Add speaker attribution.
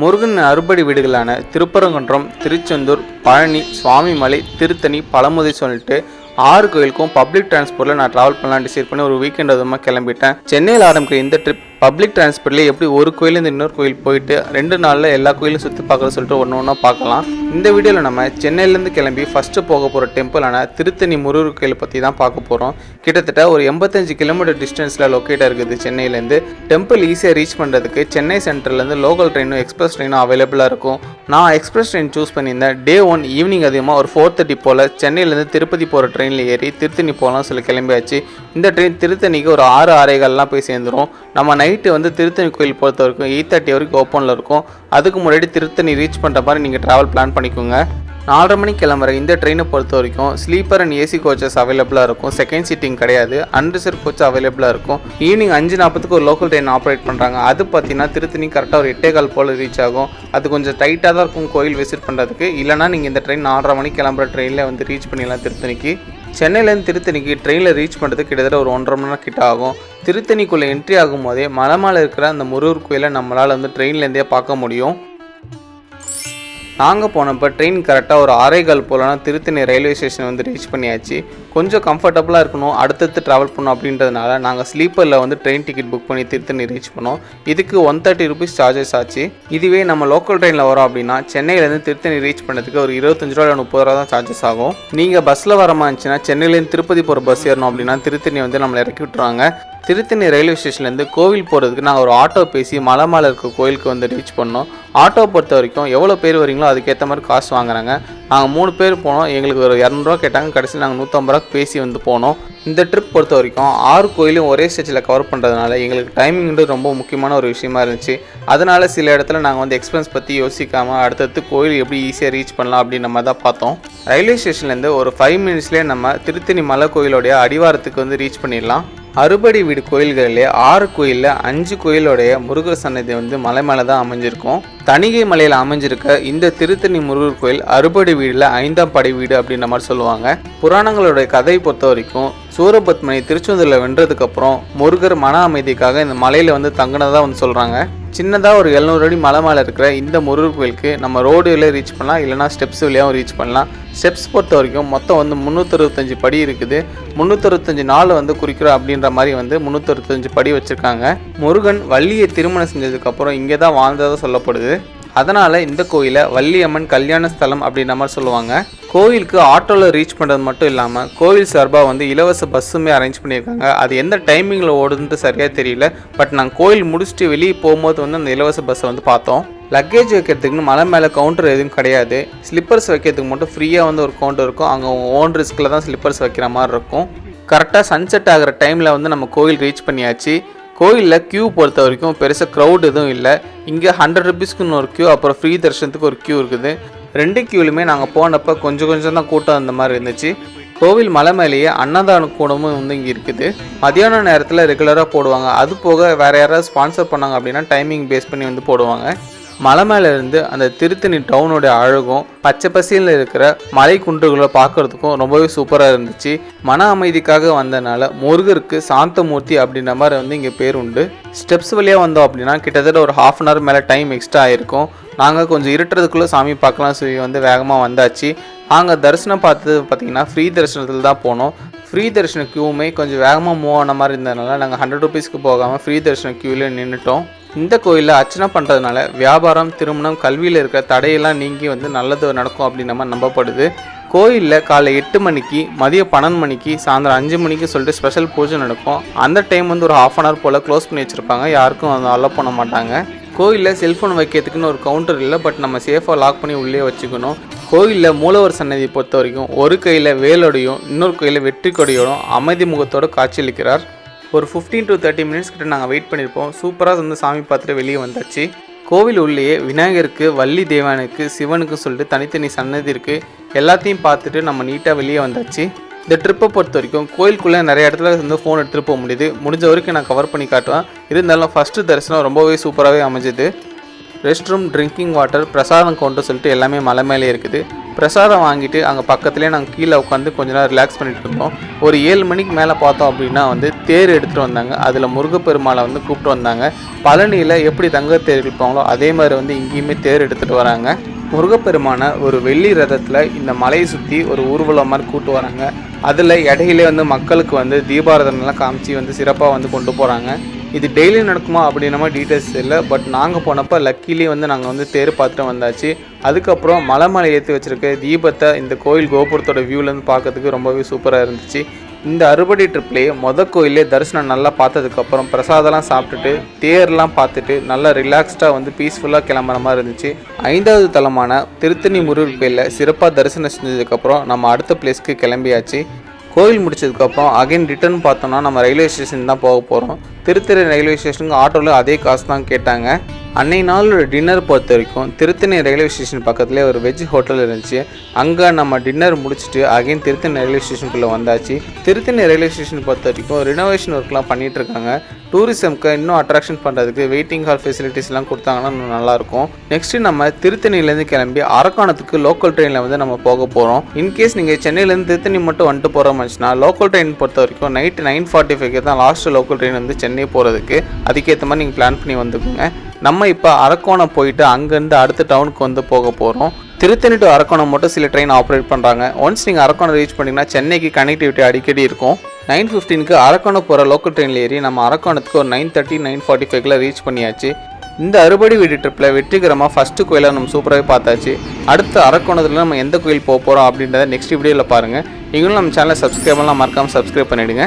Speaker 1: முருகன் அறுபடி வீடுகளான திருப்பரங்குன்றம் திருச்செந்தூர் பழனி சுவாமிமலை திருத்தணி பழமுதை சொல்லிட்டு ஆறு கோயிலுக்கும் பப்ளிக் டிரான்ஸ்போர்ட்டில் நான் ட்ராவல் பண்ணலாம் டிசைட் பண்ணி ஒரு வீக்கெண்ட் அதுமாக கிளம்பிட்டேன். சென்னையில் ஆரம்பிக்கிற இந்த ட்ரிப் பப்ளிக் டிரான்ஸ்போர்ட்லேயே எப்படி ஒரு கோயிலேருந்து இன்னொரு கோயில் போயிட்டு ரெண்டு நாளில் எல்லா கோயிலும் சுற்றி பார்க்குற சொல்லிட்டு ஒன்று ஒன்றா பார்க்கலாம். இந்த வீடியோவில் நம்ம சென்னையிலேருந்து கிளம்பி ஃபஸ்ட்டு போக போகிற டெம்பிளான திருத்தணி முருகர் கோயில் பற்றி தான் பார்க்க போகிறோம் கிட்டத்தட்ட ஒரு எண்பத்தஞ்சு கிலோமீட்டர் டிஸ்டன்ஸில் லொக்கேட்டாக இருக்குது சென்னையிலேருந்து. டெம்பிள் ஈஸியாக ரீச் பண்ணுறதுக்கு சென்னை சென்டர்லேருந்து லோக்கல் ட்ரெயினும் எக்ஸ்பிரஸ் ட்ரெயினும் அவைலபிளாக இருக்கும். நான் எக்ஸ்பிரஸ் ட்ரெயின் சூஸ் பண்ணியிருந்தேன். டே ஒன் ஈவினிங் அதிகமாக ஒரு ஃபோர் தேர்ட்டி போல் சென்னையிலேருந்து திருப்பதி போகிற ட்ரெயினில் ஏறி திருத்தணி போகலாம் சொல்லி கிளம்பியாச்சு. இந்த ட்ரெயின் திருத்தணிக்கு ஒரு ஆறு ஆறேகால்லாம் போய் சேர்ந்துரும். நம்ம நைட்டு வந்து திருத்தணி கோயில் பொறுத்த வரைக்கும் எயிட் தேர்ட்டி வரைக்கும் ஓப்பனில் இருக்கும். அதுக்கு முன்னாடி திருத்தணி ரீச் பண்ணுற மாதிரி நீங்கள் ட்ராவல் பிளான் பண்ணிக்கோங்க. நாலரை மணிக்கு கிளம்புற இந்த ட்ரெயினை பொறுத்த வரைக்கும் ஸ்லீப்பர் அண்ட் ஏசி கோச்சஸ் அவைலபிளாக இருக்கும். செகண்ட் சீட்டிங் கிடையாது. அன்ரிசர்வ் கோச் அவைலபிளாக இருக்கும். ஈவினிங் அஞ்சு நாற்பதுக்கு ஒரு லோக்கல் ட்ரெயின் ஆப்ரேட் பண்ணுறாங்க அது பார்த்தீங்கன்னா திருத்தணி கரெக்டாக ஒரு எட்டே கால் போல் ரீச் ஆகும். அது கொஞ்சம் டைட்டாக தான் இருக்கும் கோயில் விசிட் பண்ணுறதுக்கு இல்லைனா நீங்கள் இந்த ட்ரெயின் நாலரை மணிக்கு கிளம்புற ட்ரெயினில் வந்து ரீச் பண்ணிடலாம் திருத்தணிக்கு. சென்னையிலேருந்து திருத்தணிக்கு ட்ரெயினில் ரீச் பண்ணுறதுக்கு கிட்டத்தட்ட ஒரு ஒன்றரை மணி நேரம் கிட்ட ஆகும். திருத்தணிக்குள்ளே என்ட்ரி ஆகும்போதே மலை மேலே இருக்கிற அந்த முருகர் கோயிலை நம்மளால் வந்து ட்ரெயின்லேருந்தே பார்க்க முடியும். நாங்கள் போனப்போ ட்ரெயின் கரெக்டாக ஒரு ஆறைகால் போலனா திருத்தணி ரயில்வே ஸ்டேஷன் வந்து ரீச் பண்ணியாச்சு. கொஞ்சம் கம்ஃபர்டபுளாக இருக்கணும் அடுத்தடுத்து ட்ராவல் பண்ணணும் அப்படின்றதுனால நாங்கள் ஸ்லீப்பரில் வந்து ட்ரெயின் டிக்கெட் புக் பண்ணி திருத்தணி ரீச் பண்ணோம். இதுக்கு ஒன் தேர்ட்டி ருபீஸ் சார்ஜஸ் ஆச்சு. இதுவே நம்ம லோக்கல் ட்ரெயினில் வரோம் அப்படின்னா சென்னையிலேருந்து திருத்தணி ரீச் பண்ணதுக்கு ஒரு இருபத்தஞ்சு ரூபா முப்பது ரூபா தான் சார்ஜஸ் ஆகும். நீங்கள் பஸ்ஸில் வர மாதிரி இருந்துச்சுன்னா சென்னையிலேருந்து திருப்பதி போகிற பஸ் ஏறணும் அப்படின்னா திருத்தணி வந்து நம்மளை இறக்கி விட்டுருவாங்க. திருத்தணி ரயில்வே ஸ்டேஷன்லேருந்து கோவில் போகிறதுக்கு நாங்கள் ஒரு ஆட்டோ பேசி மலை மேலே இருக்க கோயிலுக்கு வந்து ரீச் பண்ணோம். ஆட்டோ பொறுத்த வரைக்கும் எவ்வளோ பேர் வரீங்களோ அதுக்கேற்ற மாதிரி காசு வாங்குறாங்க. நாங்கள் மூணு பேர் போனோம். எங்களுக்கு ஒரு இரநூறுவா கேட்டாங்க. கடைசியில் நாங்கள் நூற்றம்பது ரூபா பேசி வந்து போனோம். இந்த ட்ரிப் பொறுத்த வரைக்கும் ஆறு கோயிலும் ஒரே ஸ்டேஜில் கவர் பண்ணுறதுனால எங்களுக்கு டைமிங்ன்றது ரொம்ப முக்கியமான ஒரு விஷயமா இருந்துச்சு. அதனால் சில இடத்துல நாங்கள் வந்து எக்ஸ்பென்ஸ் பற்றி யோசிக்காமல் அடுத்தடுத்து கோயில் எப்படி ஈஸியாக ரீச் பண்ணலாம் அப்படின்னு நம்ம தான் பார்த்தோம். ரயில்வே ஸ்டேஷன்லேருந்து ஒரு ஃபைவ் மினிட்ஸ்லேயே நம்ம திருத்தணி மலை கோயிலோடைய அடிவாரத்துக்கு வந்து ரீச் பண்ணிடலாம். அறுபடி வீடு கோயில்களிலே ஆறு கோயிலில் அஞ்சு கோயிலோடைய முருகர் சன்னதி வந்து மலை மேலே தான் அமைஞ்சிருக்கும். தணிகை மலையில் அமைஞ்சிருக்க இந்த திருத்தணி முருகர் கோயில் அறுபடி வீடில் ஐந்தாம் படை வீடு அப்படின்ற மாதிரி சொல்லுவாங்க. புராணங்களுடைய கதையை பொறுத்த வரைக்கும் சூரபத்மனை திருச்செந்தூரில் வென்றதுக்கப்புறம் முருகர் மன அமைதிக்காக இந்த மலையில் வந்து தங்கினதாக வந்து சொல்கிறாங்க சின்னதாக ஒரு எழுநூறு அடி மலை மேலே இருக்கிற இந்த முருகர் கோயிலுக்கு நம்ம ரோடு வழியாக ரீச் பண்ணலாம் இல்லைனா ஸ்டெப்ஸ் வழியாகவும் ரீச் பண்ணலாம். ஸ்டெப்ஸ் பொறுத்த வரைக்கும் மொத்தம் வந்து முந்நூற்றறுபத்தஞ்சு படி இருக்குது. முந்நூற்றறுபத்தஞ்சு நாள் வந்து குறிக்கிறோம் அப்படின்ற மாதிரி வந்து முந்நூற்றறுபத்தஞ்சு படி வச்சுருக்காங்க. முருகன் வள்ளியை திருமணம் செஞ்சதுக்கப்புறம் இங்கே தான் வாழ்ந்ததாக சொல்லப்படுது. அதனால் இந்த கோயிலை வள்ளியம்மன் கல்யாண ஸ்தலம் அப்படின்ற மாதிரி சொல்லுவாங்க. கோயிலுக்கு ஆட்டோவில் ரீச் பண்ணுறது மட்டும் இல்லாமல் கோவில் சார்பாக வந்து இலவச பஸ்ஸுமே அரேஞ்ச் பண்ணியிருக்காங்க. அது எந்த டைமிங்கில் ஓடுதுன்ட்டு சரியாக தெரியல. பட் நாங்கள் கோயில் முடிச்சுட்டு வெளியே போகும்போது வந்து அந்த இலவச பஸ்ஸை வந்து பார்த்தோம். லக்கேஜ் வைக்கிறதுக்குன்னு மலை மேலே கவுண்டர் எதுவும் கிடையாது. ஸ்லிப்பர்ஸ் வைக்கிறதுக்கு மட்டும் ஃப்ரீயாக வந்து ஒரு கவுண்டர் இருக்கும். அங்கே ஓன் ரிஸ்கில் தான் ஸ்லிப்பர்ஸ் வைக்கிற மாதிரி இருக்கும். கரெக்டாக சன்செட் ஆகிற டைமில் வந்து நம்ம கோயில் ரீச் பண்ணியாச்சு. கோயிலில் க்யூ பொறுத்த வரைக்கும் பெருசாக க்ரௌட் எதுவும் இல்லை. இங்கே ஹண்ட்ரட் ருபீஸ்க்குன்னு ஒரு க்யூ அப்புறம் ஃப்ரீ தர்ஷனத்துக்கு ஒரு க்யூ இருக்குது. ரெண்டு க்யூலுமே நாங்கள் போனப்போ கொஞ்சம் கொஞ்சம் தான் கூட்டம் அந்த மாதிரி இருந்துச்சு. கோவில் மலை மேலேயே அன்னதான கூடமும் வந்து இங்கே இருக்குது. மதியான நேரத்தில் ரெகுலராக போடுவாங்க. அது போக வேறு யாராவது ஸ்பான்சர் பண்ணாங்க அப்படின்னா டைமிங் பேஸ் பண்ணி வந்து போடுவாங்க. மலை மேலே இருந்து அந்த திருத்தணி டவுனோட அழகும் பச்சை பசியில் இருக்கிற மலை குன்றுகளை பார்க்கறதுக்கும் ரொம்பவே சூப்பராக இருந்துச்சு. மன அமைதிக்காக வந்தனால முருகருக்கு சாந்தமூர்த்தி அப்படின்ற மாதிரி வந்து இங்கே பேர் உண்டு. ஸ்டெப்ஸ் வழியாக வந்தோம் அப்படின்னா கிட்டத்தட்ட ஒரு ஹாஃப் அன் ஹவர் மேலே டைம் எக்ஸ்ட்ரா ஆயிருக்கும். நாங்கள் கொஞ்சம் இருட்டுறதுக்குள்ளே சாமி பார்க்கலாம் சொல்லி வந்து வேகமாக வந்தாச்சு. நாங்கள் தரிசனம் பார்த்தது பார்த்தீங்கன்னா ஃப்ரீ தரிசனத்தில் தான் போனோம். ஃப்ரீ தரிசன க்யூவுமே கொஞ்சம் வேகமாக மூவ் ஆன மாதிரி இருந்ததுனால நாங்கள் ஹண்ட்ரட் ருபீஸ்க்கு போகாமல் ஃப்ரீ தரிசன க்யூவில் நின்றுட்டோம் இந்த கோயிலில் அர்ச்சனை பண்ணுறதுனால வியாபாரம் திருமணம் கல்வியில் இருக்கிற தடையெல்லாம் நீங்கி வந்து நல்லது நடக்கும் அப்படின்னு நம்ம நம்பப்படுது. கோயிலில் காலை எட்டு மணிக்கு மதியம் பன்னெண்டு மணிக்கு சாயந்தரம் அஞ்சு மணிக்கு சொல்லிட்டு ஸ்பெஷல் பூஜை நடக்கும். அந்த டைம் வந்து ஒரு ஹாஃப் அன் ஹவர் போல் க்ளோஸ் பண்ணி வச்சுருப்பாங்க. யாருக்கும் வந்து அலோவ் பண்ண மாட்டாங்க. கோயிலில் செல்ஃபோன் வைக்கிறதுக்குன்னு ஒரு கவுண்டர் இல்லை பட் நம்ம சேஃபாக லாக் பண்ணி உள்ளே வச்சுக்கணும். கோயிலில் மூலவர் சன்னதி பொறுத்த வரைக்கும் ஒரு கையில் வேலோடையும் இன்னொரு கையில் வெற்றி கொடியோடும் அமைதி முகத்தோடு காட்சியளிக்கிறார். ஒரு ஃபிஃப்டீன் டு தேர்ட்டி மினிட்ஸ் கிட்ட நாங்கள் வெயிட் பண்ணியிருப்போம் சூப்பராக வந்து சாமி பார்த்துட்டு வெளியே வந்தாச்சு. கோவில் உள்ளேயே விநாயகருக்கு வள்ளி தேவானுக்கு சிவனுக்கு சொல்லிட்டு தனித்தனி சன்னதி இருக்குது எல்லாத்தையும் பார்த்துட்டு நம்ம நீட்டாக வெளியே வந்தாச்சு. இந்த ட்ரிப்பை பொறுத்த வரைக்கும் கோயிலுக்குள்ளே நிறைய இடத்துல வந்து ஃபோன் எடுத்துகிட்டு போக முடியுது. முடிஞ்ச வரைக்கும் நான் கவர் பண்ணி காட்டுவேன். இருந்தாலும் ஃபஸ்ட்டு தரிசனம் ரொம்பவே சூப்பராகவே அமைஞ்சுது. ரெஸ்ட் ரூம் ட்ரிங்கிங் வாட்டர் பிரசாதம் கொண்டு சொல்லிட்டு எல்லாமே மலை மேலே இருக்குது. பிரசாதம் வாங்கிட்டு அங்கே பக்கத்துலேயே நாங்கள் கீழே உட்காந்து கொஞ்ச நேரம் ரிலாக்ஸ் பண்ணிட்டு இருந்தோம். ஒரு ஏழு மணிக்கு மேலே பார்த்தோம் அப்படின்னா வந்து தேர் எடுத்துகிட்டு வந்தாங்க. அதில் முருகப்பெருமாளை வந்து கூப்பிட்டு வந்தாங்க. பழனியில் எப்படி தங்க தேர் இழுப்பாங்களோ அதே மாதிரி வந்து இங்கேயுமே தேர் எடுத்துகிட்டு வராங்க. முருகப்பெருமானை ஒரு வெள்ளி ரதத்தில் இந்த மலையை சுற்றி ஒரு ஊர்வலம் மாதிரி கூட்டு வராங்க. அதில் இடையிலே வந்து மக்களுக்கு வந்து தீபாரதனைலாம் காமிச்சு வந்து சிறப்பாக வந்து கொண்டு போகிறாங்க இது டெய்லி நடக்குமா அப்படின்னமா டீட்டெயில்ஸ் இல்லை. பட் நாங்கள் போனப்போ லக்கிலி வந்து நாங்கள் வந்து தேர் பார்த்துட்டு வந்தாச்சு. அதுக்கப்புறம் மலை மலை ஏற்றி வச்சுருக்க தீபத்தை இந்த கோயில் கோபுரத்தோட வியூலேருந்து பார்க்கறதுக்கு ரொம்பவே சூப்பராக இருந்துச்சு. இந்த அறுபடி ட்ரிப்லேயே மொத கோயிலே தரிசனம் நல்லா பார்த்ததுக்கப்புறம் பிரசாதம்லாம் சாப்பிட்டுட்டு தேர்லாம் பார்த்துட்டு நல்லா ரிலாக்ஸ்டாக வந்து பீஸ்ஃபுல்லாக கிளம்புற மாதிரி இருந்துச்சு. ஐந்தாவது தலமான திருத்தணி முருகன் கோயிலில் சிறப்பாக தரிசனம் செஞ்சதுக்கப்புறம் நம்ம அடுத்த பிளேஸ்க்கு கிளம்பியாச்சு. கோயில் முடிச்சதுக்கப்புறம் அகைன் ரிட்டர்ன் பார்த்தோம்னா நம்ம ரயில்வே ஸ்டேஷன் தான் போக போகிறோம் திருத்தணி ரயில்வே ஸ்டேஷனுக்கு ஆட்டோவில் அதே காசு தான் கேட்டாங்க. அன்னை நாள் டின்னர் பொறுத்த வரைக்கும் திருத்தணி ரயில்வே ஸ்டேஷன் பக்கத்துலேயே ஒரு வெஜ் ஹோட்டல் இருந்துச்சு. அங்கே நம்ம டின்னர் முடிச்சுட்டு அகைன் திருத்தணி ரயில்வே ஸ்டேஷனுக்குள்ளே வந்தாச்சு. திருத்தணி ரயில்வே ஸ்டேஷன் பொறுத்த வரைக்கும் ரினோவேஷன் ஒர்க்லாம் பண்ணிட்டு இருக்காங்க. டூரிசம்க்கு இன்னும் அட்ராக்ஷன் பண்ணுறதுக்கு வெயிட்டிங் ஹால் ஃபெசிலிட்டிஸ்லாம் கொடுத்தாங்கன்னா இன்னும் நல்லாயிருக்கும் நெக்ஸ்ட்டு நம்ம திருத்தணிலேருந்து கிளம்பி அரக்காணத்துக்கு லோக்கல் ட்ரெயினில் வந்து நம்ம போக போகிறோம் இன்கேஸ் நீங்கள் சென்னையிலேருந்து திருத்தணி மட்டும் வந்துட்டு போகிற மாதிரிச்சுன்னா லோக்கல் ட்ரெயின் பொறுத்த வரைக்கும் நைட் நைன் ஃபார்ட்டி ஃபைவ்க்கு தான் லாஸ்ட் லோக்கல் ட்ரெயின் வந்து சென்னை போகிறதுக்கு அதுக்கேற்ற மாதிரி நீங்கள் பிளான் பண்ணி வந்துக்கோங்க. நம்ம இப்போ அரக்கோணம் போயிட்டு அங்கேருந்து அடுத்த டவுனுக்கு வந்து போக போகிறோம் திருத்தணி டு அரக்கோணம் மட்டும் சில ட்ரெயின் ஆப்ரேட் பண்ணுறாங்க ஒன்ஸ் நீங்கள் அரக்கோணம் ரீச் பண்ணிங்கன்னா சென்னைக்கு கனெக்டிவிட்டி அடிக்கடி இருக்கும். நைன் ஃபிஃப்டீனுக்கு அரக்கோணம் போகிற லோக்கல் ட்ரெயினில் ஏறி நம்ம அரக்கோணத்துக்கு ஒரு நைன் தேர்ட்டி நைன் ஃபார்ட்டி ஃபைவ்ல ரீச் பண்ணியாச்சு. இந்த அறுபடி வீடு ட்ரிப்பில் வெற்றிகரமாக ஃபஸ்ட்டு கோயிலை நம்ம சூப்பராகவே பார்த்தாச்சு. அடுத்து அரக்கோணத்தில் நம்ம எந்த கோயில் போக போகிறோம் அப்படின்றத நெக்ஸ்ட் வீடியோவில் பாருங்கள் நீங்களும் நம்ம சேனலை சப்ஸ்கிரைப்லாம் மறக்காமல் சப்ஸ்கிரைப் பண்ணிவிடுங்க